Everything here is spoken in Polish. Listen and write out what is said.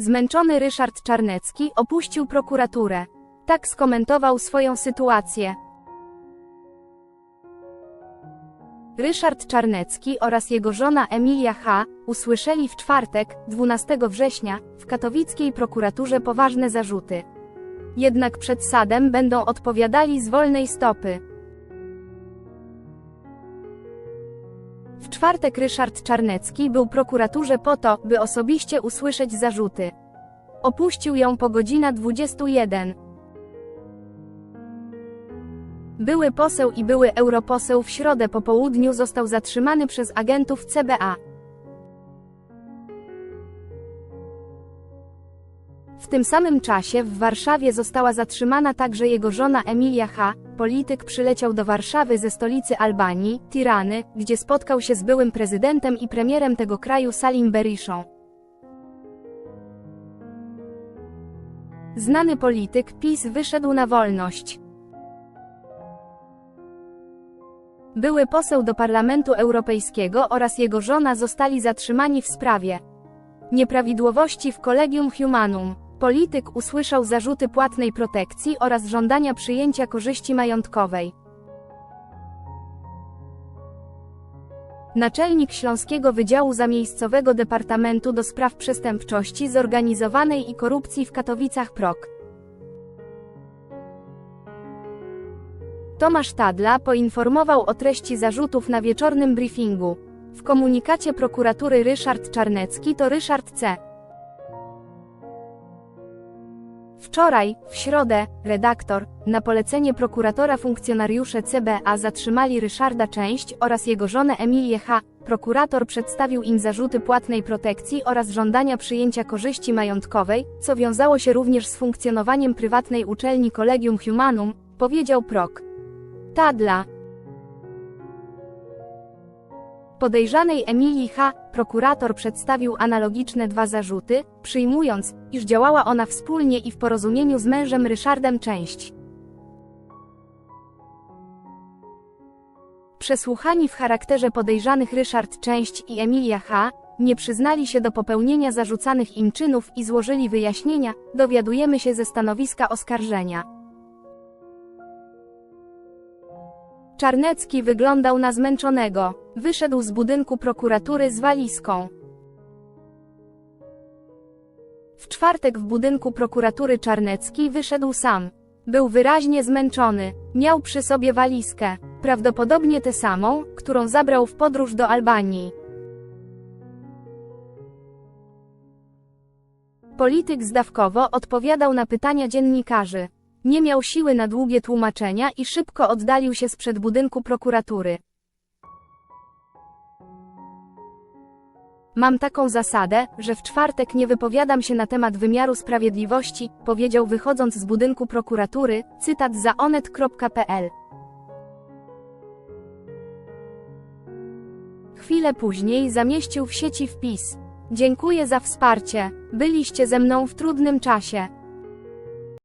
Zmęczony Ryszard Czarnecki opuścił prokuraturę. Tak skomentował swoją sytuację. Ryszard Czarnecki oraz jego żona Emilia H. usłyszeli w czwartek, 12 września, w katowickiej prokuraturze poważne zarzuty. Jednak przed sadem będą odpowiadali z wolnej stopy. W czwartek Ryszard Czarnecki był prokuraturze po to, by osobiście usłyszeć zarzuty. Opuścił ją po godzina 21. Były poseł i były europoseł w środę po południu został zatrzymany przez agentów CBA. W tym samym czasie w Warszawie została zatrzymana także jego żona Emilia H. Polityk przyleciał do Warszawy ze stolicy Albanii, Tirany, gdzie spotkał się z byłym prezydentem i premierem tego kraju Salim Berishą. Znany polityk PiS wyszedł na wolność. Były poseł do Parlamentu Europejskiego oraz jego żona zostali zatrzymani w sprawie nieprawidłowości w Collegium Humanum. Polityk usłyszał zarzuty płatnej protekcji oraz żądania przyjęcia korzyści majątkowej. Naczelnik Śląskiego Wydziału Zamiejscowego Departamentu do Spraw Przestępczości Zorganizowanej i Korupcji w Katowicach PROK. Tomasz Tadla poinformował o treści zarzutów na wieczornym briefingu. W komunikacie prokuratury Ryszard Czarnecki to Ryszard C. Wczoraj, w środę, redaktor, na polecenie prokuratora funkcjonariusze CBA zatrzymali Ryszarda Część oraz jego żonę Emilię H. Prokurator przedstawił im zarzuty płatnej protekcji oraz żądania przyjęcia korzyści majątkowej, co wiązało się również z funkcjonowaniem prywatnej uczelni Collegium Humanum, powiedział prok. Tadla. Podejrzanej Emilii H. prokurator przedstawił analogiczne dwa zarzuty, przyjmując, iż działała ona wspólnie i w porozumieniu z mężem Ryszardem Część. Przesłuchani w charakterze podejrzanych Ryszard Część i Emilia H. nie przyznali się do popełnienia zarzucanych im czynów i złożyli wyjaśnienia, dowiadujemy się ze stanowiska oskarżenia. Czarnecki wyglądał na zmęczonego. Wyszedł z budynku prokuratury z walizką. W czwartek w budynku prokuratury Czarnecki wyszedł sam. Był wyraźnie zmęczony. Miał przy sobie walizkę. Prawdopodobnie tę samą, którą zabrał w podróż do Albanii. Polityk zdawkowo odpowiadał na pytania dziennikarzy. Nie miał siły na długie tłumaczenia i szybko oddalił się sprzed budynku prokuratury. Mam taką zasadę, że w czwartek nie wypowiadam się na temat wymiaru sprawiedliwości, powiedział wychodząc z budynku prokuratury, cytat za onet.pl. Chwilę później zamieścił w sieci wpis. Dziękuję za wsparcie. Byliście ze mną w trudnym czasie.